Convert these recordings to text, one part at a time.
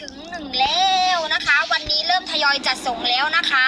ถึงหนึ่งแล้วนะคะ วันนี้เริ่มทยอยจัดส่งแล้วนะคะ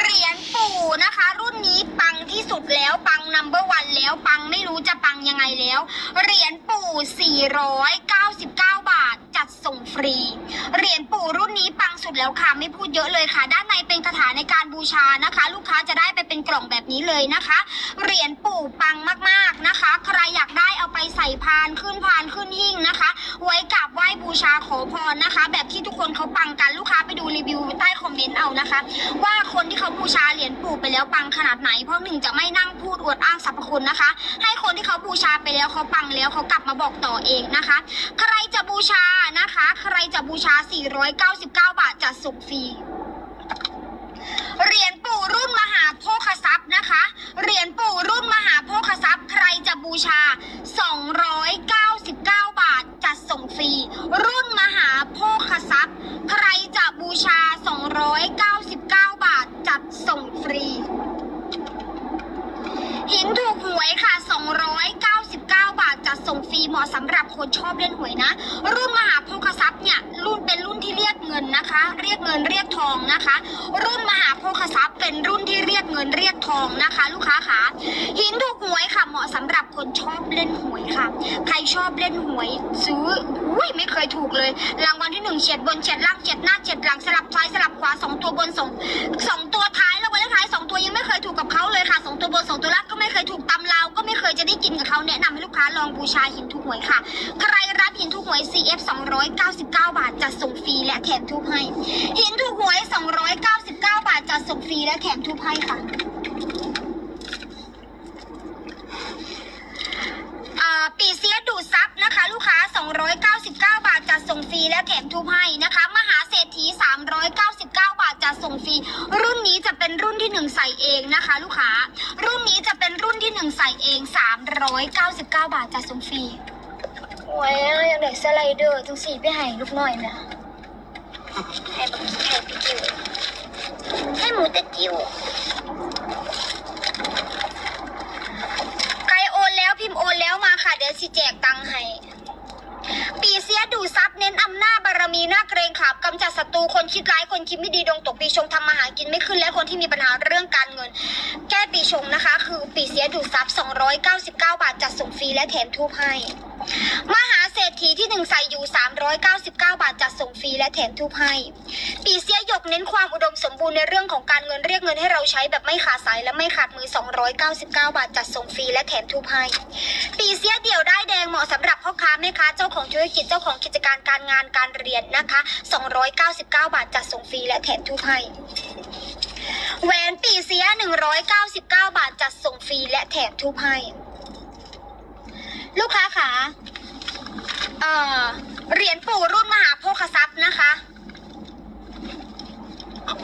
เหรียญปู่นะคะ รุ่นนี้ปังที่สุดแล้วปังนัมเบอร์วันแล้วปังไม่รู้จะปังยังไงแล้ว เหรียญปู่ 499 บาท จัดส่งฟรี เหรียญปู่รุ่นนี้ปังสุดแล้วค่ะไม่พูดเยอะเลยค่ะ ด้านในเป็นคาถาในการบูชานะคะ ลูกค้าจะได้ไปเป็นกล่องแบบนี้เลยนะคะ เหรียญปู่ปังมากๆนะคะ ใครอยากได้เอาไปใส่พานขึ้นพานขึ้นหิ้งนะคะ ไว้กราบ บูชาขอพรนะคะ แบบที่ทุกคนเขาปังกันลูกค้าไปดูรีวิวใต้คอมเมนต์เอานะคะ ว่าคนที่เขาบูชาเหรียญปู่ไปแล้วปังขนาดไหน เพราะหนึ่งจะไม่นั่งพูดอวดอ้างสรรพคุณนะคะ ให้คนที่เขาบูชาไปแล้วเขาปังแล้วเขากลับมาบอกต่อเองนะคะ ใครจะบูชานะคะ ใครจะบูชา 499 บาทจะส่งฟรีเหรียญปู่รุ่นมหาโภคทรัพย์นะคะ เหรียญปู่รุ่นมหาโภคทรัพย์ ใครจะบูชา 24 รุ่นมหาโภคทรัพย์ ใครจะบูชา 299 บาทจัดส่งฟรี หินถูกหวยค่ะ 299 บาทจัดส่งฟรีเหมาะสำหรับคนชอบเล่นหวยนะ รุ่นมหาโภคทรัพย์เนี่ย รุ่นเป็นรุ่นที่เรียกเงินนะคะ เรียกเงินเรียกทองนะคะ รุ่นมหาโภคทรัพย์เป็นรุ่นที่เรียกเงินเรียกทองนะคะ ลูกค้าขาหินถูกหวยค่ะเหมาะสำหรับคนชอบเล่นหวยค่ะ ใครชอบเล่นหวยซื้อ อุ้ยไม่เคยถูกเลย รางวัลที่หนึ่งเฉียดบนเฉียดล่างเฉียดหน้าเฉียดหลังสลับซ้ายสลับขวาสองตัวบนสองสองตัวท้ายแล้ววันเลขท้ายสองตัวยังไม่เคยถูกกับเขาเลยค่ะสองตัวบนสองตัวล่างก็ไม่เคยถูกตำลาวก็ไม่เคยจะได้กินกับเขาแนะนำให้ลูกค้าลองบูชาหินถูกหวยค่ะ ใครรับหินถูกหวย CF 299 บาทจะส่งฟรีและแถมทุกให้หินถูกหวย 299 บาทจะส่งฟรีและแถมทุกให้ค่ะ อ่า ปีเสียดูดซับนะคะ ลูกค้า 299 บาทจะส่งฟรีและแถมทุบให้นะคะ มหาเศรษฐี 399 บาทจะส่งฟรีรุ่นนี้จะเป็นรุ่นที่หนึ่งใส่เองนะคะ ลูกค้า รุ่นนี้จะเป็นรุ่นที่หนึ่งใส่เอง 399 บาทจะส่งฟรีโอ้ยยังเด็กสไลเดอร์จังสีไปให้ลูกหน่อยนะให้บักให้พี่จิ๋วให้หมูตะจิ๋ว ใครโอนแล้วพิมพ์โอนแล้วมาค่ะ เดี๋ยวสิแจกตังค์ให้ ปีเสียดูซับเน้นอำนาจบารมีหน้าเกรงขามกำจัดศัตรูคนคิดร้ายคนคิดไม่ดีดวงตกปีชงทำมาหากินไม่ขึ้นและคนที่มีปัญหาเรื่องการเงิน แก้ปีชงนะคะ คือปีเสียดูซับ299 บาทจัดส่งฟรีและแถมทูบให้ มหาเศรษฐีที่หนึ่งใส่อยู่ 399 บาทจัดส่งฟรีและแถมทูบให้ ปีเสียหยกเน้นความอุดมสมบูรณ์ในเรื่องของการเงินเรียกเงินให้เราใช้แบบไม่ขาดสายและไม่ขาดมือ 299 บาทจัดส่งฟรีและแถมทูบให้ ปีเสียเดี่ยวได้แดงเหมาะสำหรับพ่อค้าแม่ค้าเจ้าของธุรกิจเจ้าของกิจการการงานการเรียนนะคะ 299 บาทจัดส่งฟรีและแถมทูบให้แหวนปีเสีย 199 บาทจัดส่งฟรีและแถมทูบให้ ลูกค้าขาเอ่อเหรียญปู่รุ่นมหาโภคทรัพย์นะคะ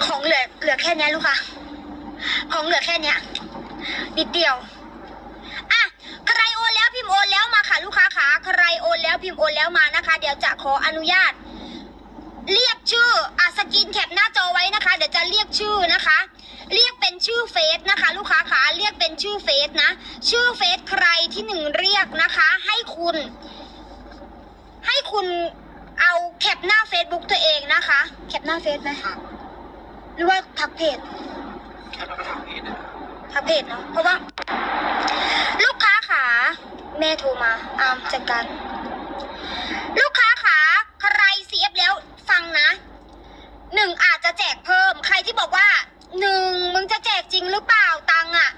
ของเหลือเหลือแค่เนี้ยลูกค้าของเหลือแค่เนี้ยนิดเดียวอะใครโอนแล้วพิมพ์โอนแล้วมาค่ะลูกค้าขาใครโอนแล้วพิมพ์โอนแล้วมานะคะ เดี๋ยวจะขออนุญาต เรียกชื่ออะสกินแคปหน้าจอไว้นะคะ เดี๋ยวจะเรียกชื่อนะคะ เรียกเป็นชื่อเฟซ ชื่อเฟซนะ ชื่อเฟซใครที่หนึ่งเรียกนะคะ ให้คุณ ให้คุณเอาแคปหน้าเฟซบุ๊กตัวเองนะคะ แคปหน้าเฟซไหมหรือว่าทักเพจทักเพจเนาะเพราะว่า ลูกค้าขาแม่โทรมาอามจัดการลูกค้าขาใครเสียบแล้วฟังนะหนึ่งอาจจะแจกเพิ่ม ใครที่บอกว่าหนึ่งมึงจะแจกจริงหรือเปล่าตังค์อะ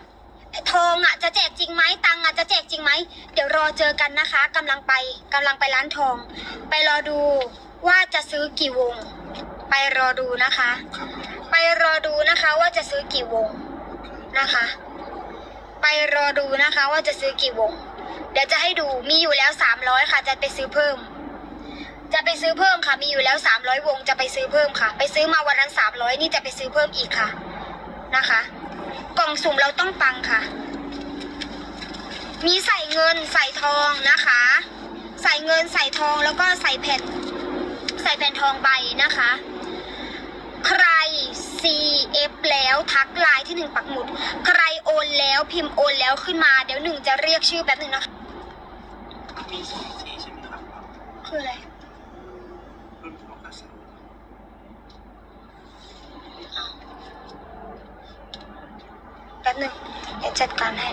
ทองอะจะแจกจริงไหมตังค์อะ จริงไหม เดี๋ยวรอเจอกันนะคะกำลังไปกำลังไปร้านทอง ไปรอดูว่าจะซื้อกี่วง ไปรอดูนะคะ ไปรอดูนะคะว่าจะซื้อกี่วงนะคะ ไปรอดูนะคะว่าจะซื้อกี่วง เดี๋ยวจะให้ดูมีอยู่แล้วสามร้อยค่ะ จะไปซื้อเพิ่ม จะไปซื้อเพิ่มค่ะ มีอยู่แล้วสามร้อยวงจะไปซื้อเพิ่มค่ะ ไปซื้อมาวันนั้นสามร้อยนี่จะไปซื้อเพิ่มอีกค่ะนะคะ กล่องสุ่มเราต้องปังค่ะ มีใส่เงินใส่ทองนะคะ ใส่เงินใส่ทองแล้วก็ใส่แผ่นใส่แผ่นทองใบนะคะ ใคร CF แล้วทักไลน์ที่หนึ่งปักหมุด ใครโอนแล้วพิมพ์โอนแล้วขึ้นมาเดี๋ยวหนึ่งจะเรียกชื่อแป๊บหนึ่งนะคะมีสองสีใช่ไหมครับคืออะไรรุ่นบอกกระแสแป๊บหนึ่งเดี๋ยวจัดการให้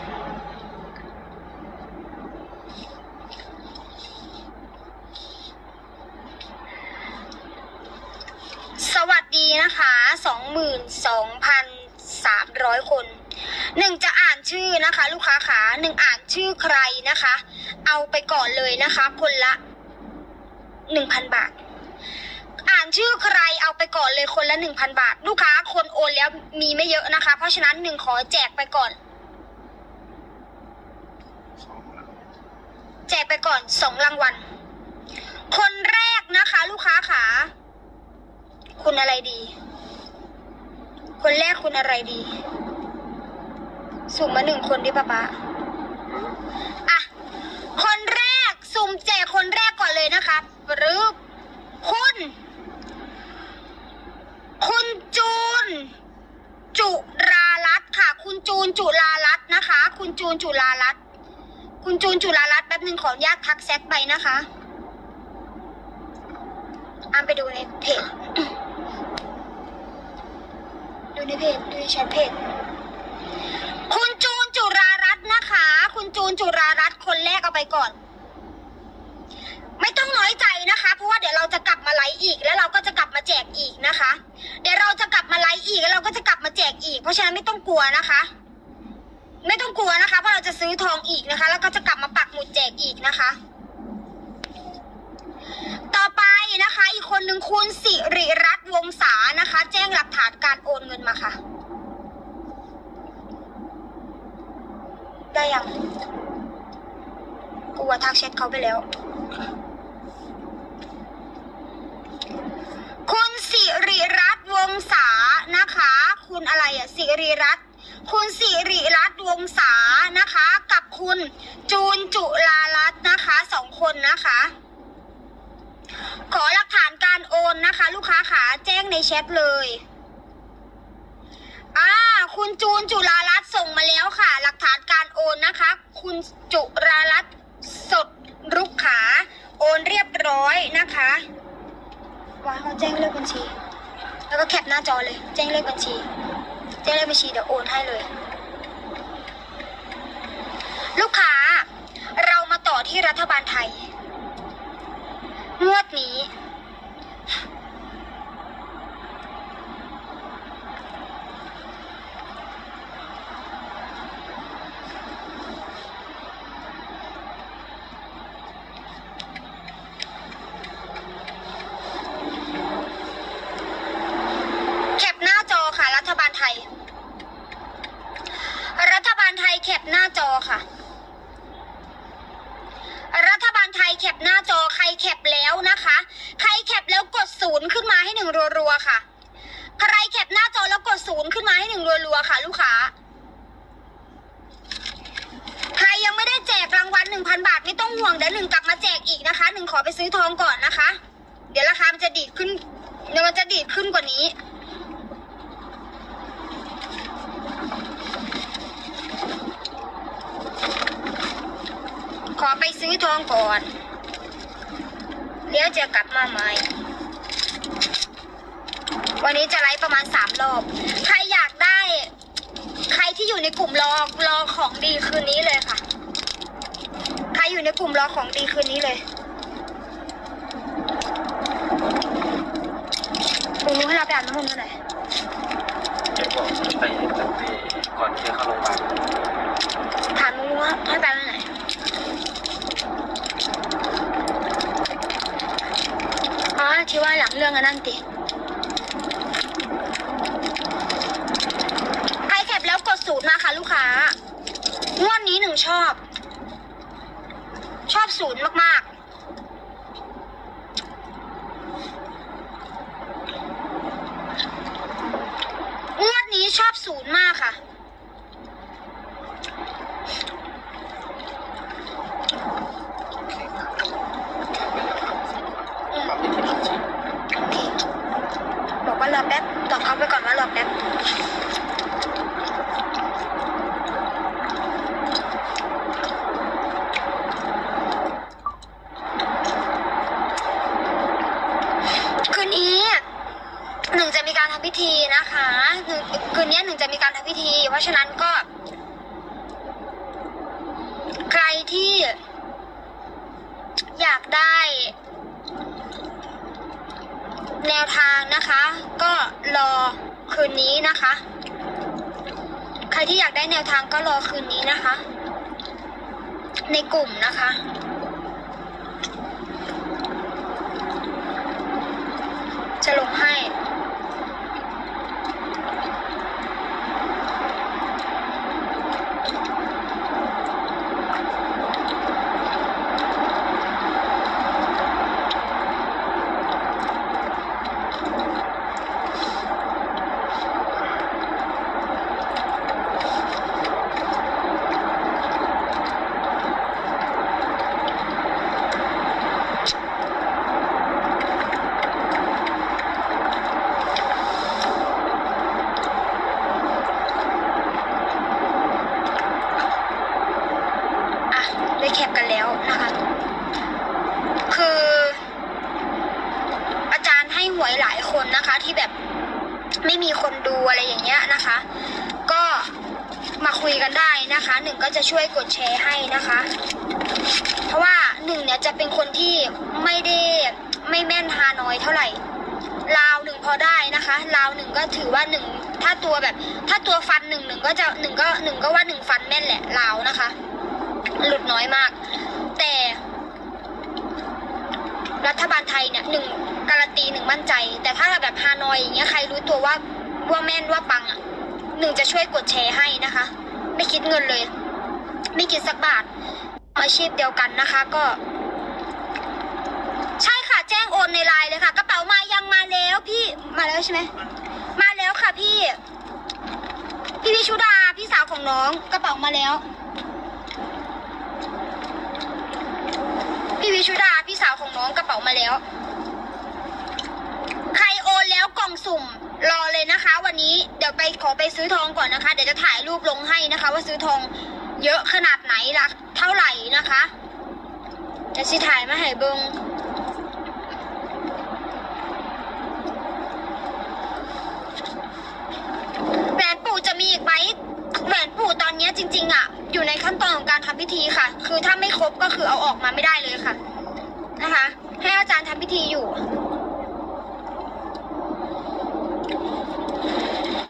ส วัสดีนะคะสองหมื่นสองพันสามร้อยคนหนึ่งจะอ่านชื่อนะคะ ลูกค้าขาหนึ่งอ่านชื่อใครนะคะ เอาไปก่อนเลยนะคะ คนละหนึ่งพันบาท อ่านชื่อใครเอาไปก่อนเลยคนละหนึ่งพันบาท ลูกค้าคนโอนแล้วมีไม่เยอะนะคะ เพราะฉะนั้นหนึ่งขอแจกไปก่อน แจกไปก่อนสองรางวัลคนแรกนะคะ ลูกค้าขา คุณอะไรดี คนแรกคุณอะไรดี สุ่มมาหนึ่งคนดิป้าป๊าอะ คนแรกสุ่มแจกคนแรกก่อนเลยนะคะหรือคุณ คุณจูน จุรารัตค่ะ คุณจูนจุรารัตนะคะ คุณจูนจุรารัตคุณจูนจุฬารัตแป๊บหนึ่งขออนุญาตทักแซกไปนะคะอามไปดูในเพจ ในเพจดูในแชทเพจคุณจูนจุรารัตน์นะคะ คุณจูนจุรารัตน์คนแรกเอาไปก่อน ไม่ต้องน้อยใจนะคะ เพราะว่าเดี๋ยวเราจะกลับมาไลฟ์อีก แล้วเราก็จะกลับมาแจกอีกนะคะ เดี๋ยวเราจะกลับมาไลฟ์อีกแล้วเราก็จะกลับมาแจกอีก เพราะฉะนั้นไม่ต้องกลัวนะคะ ไม่ต้องกลัวนะคะเพราะเราจะซื้อทองอีกนะคะ แล้วก็จะกลับมาปักหมุดแจกอีกนะคะ ต่อไป นะคะ อีกคนหนึ่งคุณสิริรัตน์วงศานะคะ แจ้งหลักฐานการโอนเงินมาค่ะ ได้ยังกูว่าทักแชทเขาไปแล้ว คุณสิริรัตน์วงศานะคะ คุณอะไรอะสิริรัตน์คุณสิริรัตน์วงศานะคะ กับคุณจูนจุลารัตน์นะคะสองคนนะคะ ขอหลักฐานการโอนนะคะ ลูกค้าขาแจ้งในแชทเลยอ่าคุณจูนจุลารัตน์ส่งมาแล้วค่ะ หลักฐานการโอนนะคะ คุณจุลารัตน์สดรุกขาโอนเรียบร้อยนะคะว่าเขาแจ้งเลขบัญชี แล้วก็แคปหน้าจอเลย แจ้งเลขบัญชี แจ้งเลขบัญชีเดี๋ยวโอนให้เลย ลูกค้า เรามาต่อที่รัฐบาลไทย งวดนี้ แคปหน้าจอค่ะ รัฐบาลไทย รัฐบาลไทยแคป หน้าจอค่ะ รัฐบาลไทยแคปหน้าจอใครแคปแล้วนะคะ ใครแคปแล้วกดศูนย์ขึ้นมาให้หนึ่งรัวๆค่ะ ใครแคปหน้าจอแล้วกดศูนย์ขึ้นมาให้หนึ่งรัวๆค่ะ ลูกค้าใครยังไม่ได้แจกรางวัลหนึ่งพันบาทไม่ต้องห่วงเดี๋ยวหนึ่งกลับมาแจกอีกนะคะหนึ่งขอไปซื้อทองก่อนนะคะ เดี๋ยวราคามันจะดีดขึ้นเดี๋ยวมันจะดีดขึ้นกว่านี้ อไปซื้อทองก่อน เดี๋ยวจะกลับมาใหม่ วันนี้จะไลฟ์ประมาณสามรอบ ใครอยากได้ ใครที่อยู่ในกลุ่มรอรอของดีคืนนี้เลยค่ะ ใครอยู่ในกลุ่มรอของดีคืนนี้เลยปูรู้ให้เราไปอ่านน้ำมนต์กันหน่อยเดี๋ยวบอกไปตั้งแต่ก่อนที่จะเข้าโรงพยาบาลถามมึงว่าให้ไปวันไหนอ๋อ ที่ว่าหลังเรื่องอันนั้นติใครแคปแล้วกดสูตรมาค่ะลูกค้างวดนี้หนึ่งชอบ ชอบศูนย์มากๆ งวดนี้ชอบศูนย์มากค่ะ โอเคครับปรับไปที่บัญชี โอเค บอกว่ารอแป๊บตอบเขาไปก่อนว่ารอแป๊บ นี้ หนึ่งจะมีการทำพิธีนะคะคืนนี้หนึ่งจะมีการทำพิธี เพราะฉะนั้นก็ ใครที่อยากได้ แนวทางนะคะ ก็รอคืนนี้นะคะ ใครที่อยากได้แนวทางก็รอคืนนี้นะคะ ในกลุ่มนะคะจะลงให้ อะ ได้แคปกันแล้วนะคะ คือ อาจารย์ให้ห วยหลายคนนะคะ ที่แบบไม่มีคนดูอะไรอย่างเงี้ยนะคะ ก็มาคุยกันได้นะคะหนึ่งก็จะช่วยกดแชร์ให้นะคะ เพราะว่าหนึ่งเนี่ยจะเป็นคนที่ไม่ได้ไม่แม่นฮานอยเท่าไหร่ลาวหนึ่งพอได้นะคะลาวหนึ่งก็ถือว่าหนึ่งถ้าตัวแบบ ถ้าตัวฟันหนึ่งหนึ่งก็จะหนึ่งก็หนึ่งก็ว่าหนึ่งฟันแม่นแหละลาวนะคะ หลุดน้อยมาก แต่ รัฐบาลไทยเนี่ยหนึ่ง การันตีหนึ่งมั่นใจ แต่ถ้าแบบฮานอยอย่างเงี้ยใครรู้ตัวว่าว่าแม่นว่าปังอะหนึ่งจะช่วยกดแชร์ให้นะคะ ไม่คิดเงินเลย ไม่คิดสักบาทอาชีพเดียวกันนะคะก็ ใช่ค่ะแจ้งโอนในไลน์เลยค่ะ กระเป๋ามายังมาแล้วพี่มาแล้วใช่ไหมมาแล้วค่ะพี่ พี่วิชุดาพี่สาวของน้อง กระเป๋ามาแล้ว พี่วิชุดาพี่สาวของน้องกระเป๋ามาแล้ว ใครโอนแล้วกล่อง สุ่มรอเลยนะคะ วันนี้เดี๋ยวไปขอไปซื้อทองก่อนนะคะ เดี๋ยวจะถ่ายรูปลงให้นะคะ ว่าซื้อทองเยอะขนาดไหนละเท่าไหร่นะคะจะสิถ่ายมาให้เบิงแหวนปู่จะมีอีกไหมแหวนปู่ตอนนี้จริง ๆอะ อยู่ในขั้นตอนของการทำพิธีค่ะ คือถ้าไม่ครบก็คือเอาออกมาไม่ได้เลยค่ะ นะคะ ให้อาจารย์ทำพิธีอยู่